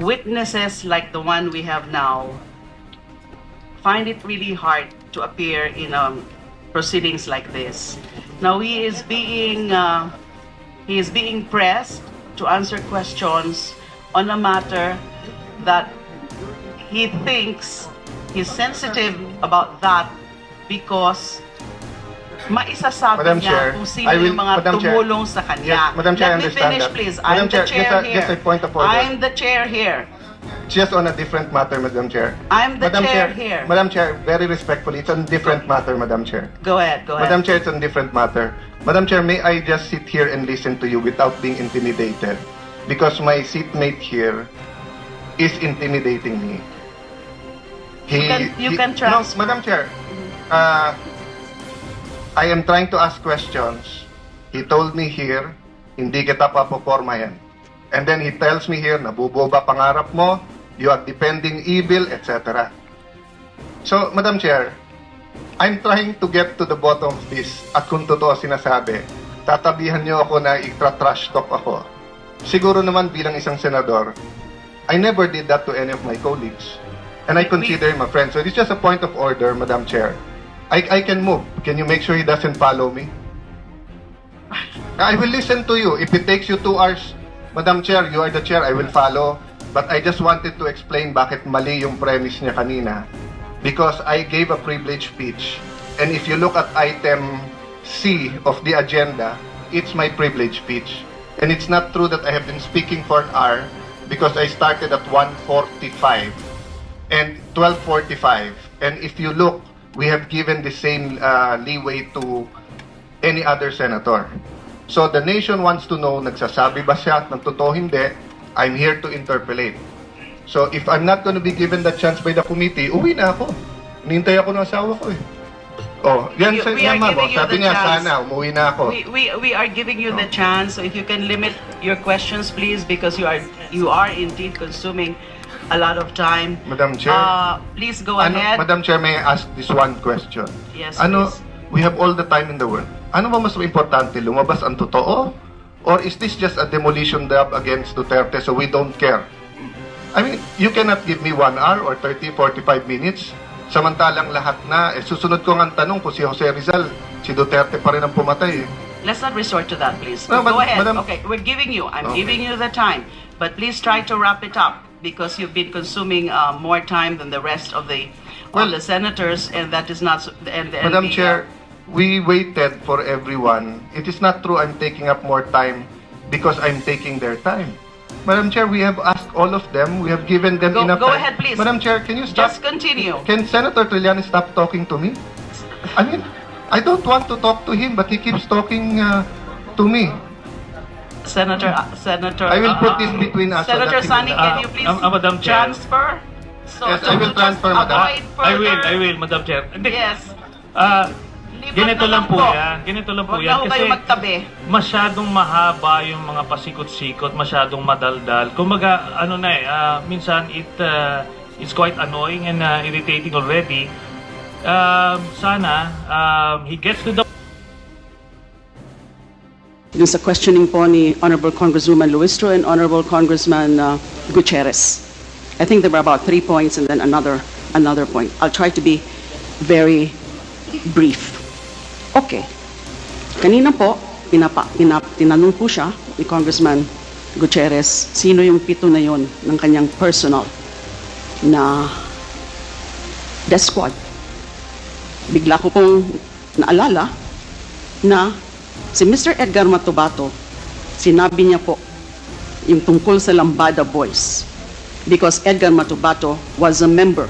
witnesses like the one we have now find it really hard to appear in um, proceedings like this. Now he is being uh, he is being pressed to answer questions on a matter that he thinks he's sensitive about that because maisasabi Madam niya Chair, kung sino I will- yung mga Madam Chair. tumulong sa kanya. Yes, Madam Chair, I Let me understand finish, that. please. Madam I'm the Chair, chair just a- here. just a point of order. I'm the chair here. Just on a different matter, Madam Chair. I'm the Madam chair here. Madam Chair, very respectfully, it's on different matter, Madam Chair. Go ahead, go ahead. Madam Chair, it's on different matter. Madam Chair, may I just sit here and listen to you without being intimidated? Because my seatmate here is intimidating me. He, You can- you he- can trans- No, Madam Chair, uh, I am trying to ask questions. He told me here, hindi kita papopormahin. And then he tells me here, nabuboba pangarap mo, you are depending evil, etc. So, Madam Chair, I'm trying to get to the bottom of this at kung totoo sinasabi, tatabihan niyo ako na itra-trash talk ako. Siguro naman bilang isang senador, I never did that to any of my colleagues. And I consider him a friend. So it's just a point of order, Madam Chair. I, I can move. Can you make sure he doesn't follow me? I will listen to you. If it takes you two hours, Madam Chair, you are the chair, I will follow. But I just wanted to explain bakit mali yung premise niya kanina. Because I gave a privilege speech. And if you look at item C of the agenda, it's my privilege speech. And it's not true that I have been speaking for an hour because I started at 1.45 and 12.45. And if you look, we have given the same uh, leeway to any other senator. So the nation wants to know, nagsasabi ba siya ng totoo hindi? I'm here to interpolate. So if I'm not going to be given the chance by the committee, uwi na ako. Nintay ako ng asawa ko eh. Oh, yan We- sa we yan, ma'am. Oh, Sabi niya, chance. sana, umuwi na ako. We, we, we are giving you the chance, so if you can limit your questions, please, because you are you are indeed consuming a lot of time. Madam Chair. Uh, please go Ano, ahead. Madam Chair, may I ask this one question? Yes, Ano, please. we have all the time in the world. Ano ba mas importante, lumabas ang totoo? Or is this just a demolition job against Duterte so we don't care? I mean, you cannot give me one hour or 30, 45 minutes. Samantalang lahat na, eh, susunod ko nga ang tanong kung si Jose Rizal, si Duterte pa rin ang pumatay. eh. Let's not resort to that, please. No, go ahead. Madam- Okay, we're giving you. I'm Okay. giving you the time, but please try to wrap it up because you've been consuming uh, more time than the rest of the Well- the senators, and that is not. And, and Madam the, uh, Chair, we waited for everyone. It is not true I'm taking up more time because I'm taking their time. Madam Chair, we have asked all of them. We have given them Go- enough go time. ahead, please. Madam Chair, can you stop? just continue. Can Senator Trillanes stop talking to me? I mean, I don't want to talk to him, but he keeps talking uh, to me. Senator, uh, Senator. I will uh, put this between us Senator Sani, can Uh, you please um, uh, Madam Chair. transfer? So, Yes, so I will transfer, Madam. I will, I will, Madam Chair. Hindi, Yes. ah, Lipat ganito na lang po yan. Ganito lang po Huwag yan. na ho kayo Kasi magtabi. masyadong mahaba yung mga pasikot-sikot, masyadong madaldal. Kumbaga, ano na eh, ah, minsan it ah, it's quite annoying and ah, irritating already. Um, sana um, he gets to the Dun sa questioning po ni Honorable Congresswoman Luistro and Honorable Congressman uh, Gutierrez. I think there were about three points and then another another point. I'll try to be very brief. Okay. Kanina po, pinapa, pinap, tinanong po siya ni Congressman Gutierrez, sino yung pito na yon ng kanyang personal na death squad. Bigla ko pong naalala na si Mr. Edgar Matubato, sinabi niya po yung tungkol sa Lambada Boys because Edgar Matubato was a member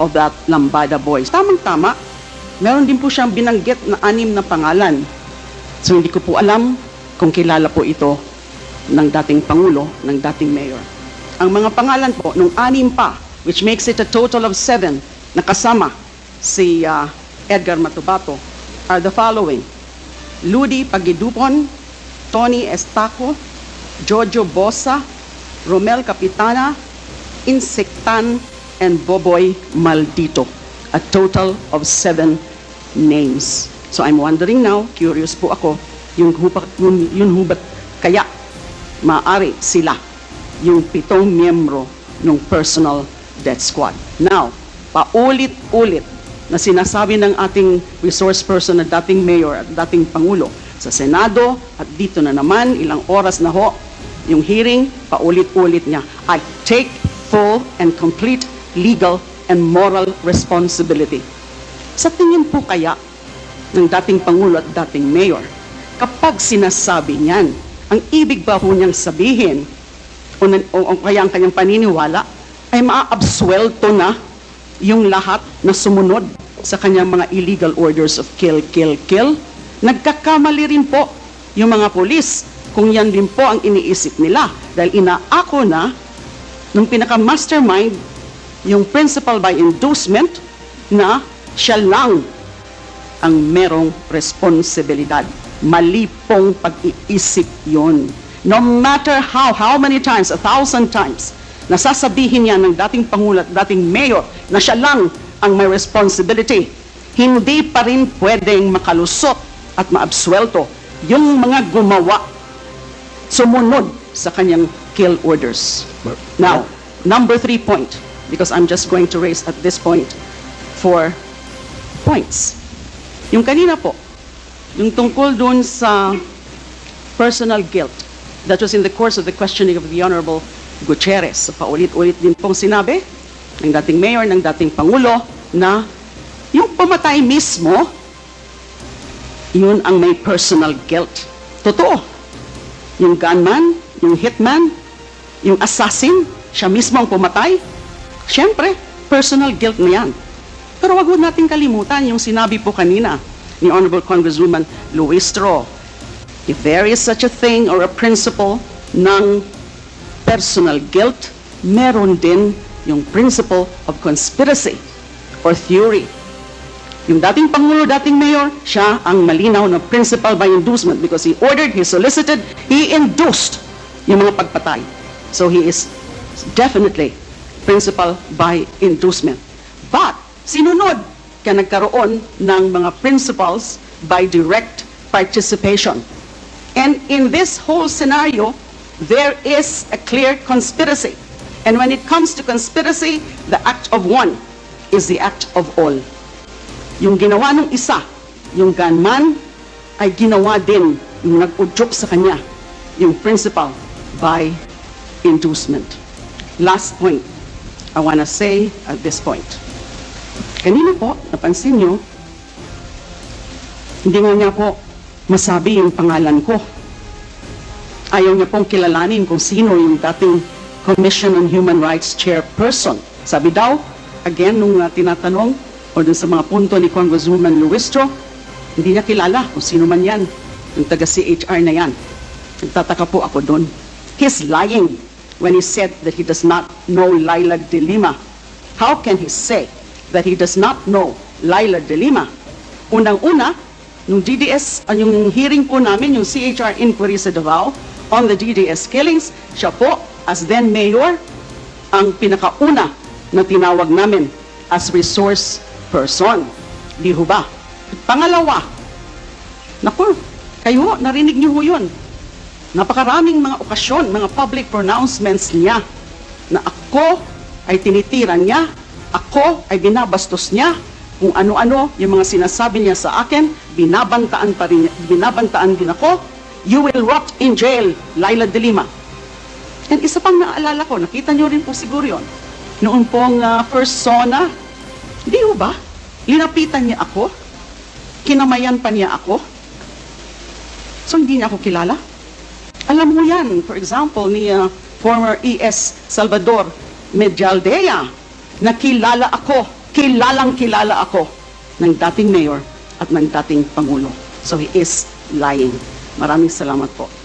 of that Lambada Boys. Tamang-tama, meron din po siyang binanggit na anim na pangalan. So hindi ko po alam kung kilala po ito ng dating Pangulo, ng dating Mayor. Ang mga pangalan po, nung anim pa, which makes it a total of seven, nakasama si ah, Edgar Matubato, are the following. Ludi Pagidupon, Tony Estaco, Jojo Bosa, Romel Capitana, Insectan, and Boboy Maldito. A total of seven names. So I'm wondering now, curious po ako, yung, hupa, yun, yun hubat kaya maari sila yung pitong miyembro ng personal death squad. Now, paulit-ulit na sinasabi ng ating resource person na dating mayor at dating pangulo sa Senado at dito na naman, ilang oras na ho, yung hearing, paulit-ulit niya, I take full and complete legal and moral responsibility. Sa tingin po kaya ng dating Pangulo at dating Mayor, kapag sinasabi niyan, ang ibig ba ho niyang sabihin o, o, o kaya ang kanyang paniniwala ay maaabswelto na yung lahat na sumunod sa kanyang mga illegal orders of kill, kill, kill. Nagkakamali rin po yung mga polis kung yan din po ang iniisip nila dahil inaako na nung pinaka-mastermind yung principal by inducement na siya lang ang merong responsibilidad. Mali pong pag-iisip yon. No matter how, how many times, a thousand times, nasasabihin niya ng dating Pangulo at dating Mayor na siya lang ang may responsibility, hindi pa rin pwedeng makalusot at maabswelto yung mga gumawa, sumunod sa kanyang kill orders. Now, number three point, because I'm just going to raise at this point four points. Yung kanina po, yung tungkol doon sa personal guilt, that was in the course of the questioning of the Honorable Gutierrez. Paulit-ulit din pong sinabi ng dating mayor, ng dating pangulo, na yung pumatay mismo, yun ang may personal guilt. Totoo. Yung gunman, yung hitman, yung assassin, siya mismo ang pumatay. Siyempre, personal guilt na yan. Pero wag ho natin kalimutan yung sinabi po kanina ni Honorable Congresswoman Luistro. If there is such a thing or a principle ng personal guilt, meron din yung principle of conspiracy or theory. Yung dating Pangulo, dating Mayor, siya ang malinaw na principal by inducement because he ordered, he solicited, he induced yung mga pagpatay. So he is definitely principal by inducement. But, sinunod ka nagkaroon ng mga principals by direct participation. And in this whole scenario, there is a clear conspiracy. And when it comes to conspiracy, the act of one is the act of all. Yung ginawa ng isa, yung gunman, ay ginawa din yung nag-udyok sa kanya, yung principal by inducement. Last point I want to say at this point. Kanina po, napansin nyo, hindi nga niya po masabi yung pangalan ko. Ayaw niya pong kilalanin kung sino yung dating Commission on Human Rights Chairperson. Sabi daw, again, nung uh, tinatanong, o dun sa mga punto ni Congresswoman Luistro, hindi niya kilala kung sino man yan, yung taga-CHR na yan. Nagtataka po ako doon. He's lying when he said that he does not know Laila de Lima. How can he say that he does not know Laila de Lima? Unang-una, nung DDS, uh, yung hearing po namin, yung CHR inquiry sa Davao on the DDS killings, siya po, as then mayor, ang pinakauna na tinawag namin as resource person. Di ba? Pangalawa, naku, kayo, narinig niyo ho yun. Napakaraming mga okasyon, mga public pronouncements niya na ako ay tinitira niya, ako ay binabastos niya, kung ano-ano yung mga sinasabi niya sa akin, binabantaan pa rin, binabantaan din ako, you will rot in jail, Laila de Lima. And isa pang naalala ko, nakita niyo rin po siguro yun, noon pong ah, first SONA, di ho ba? Linapitan niya ako, kinamayan pa niya ako, so hindi niya ako kilala. Alam mo yan, for example, ni uh, former ES Salvador Medialdea, na kilala ako, kilalang kilala ako ng dating mayor at ng dating pangulo. So he is lying. Maraming salamat po.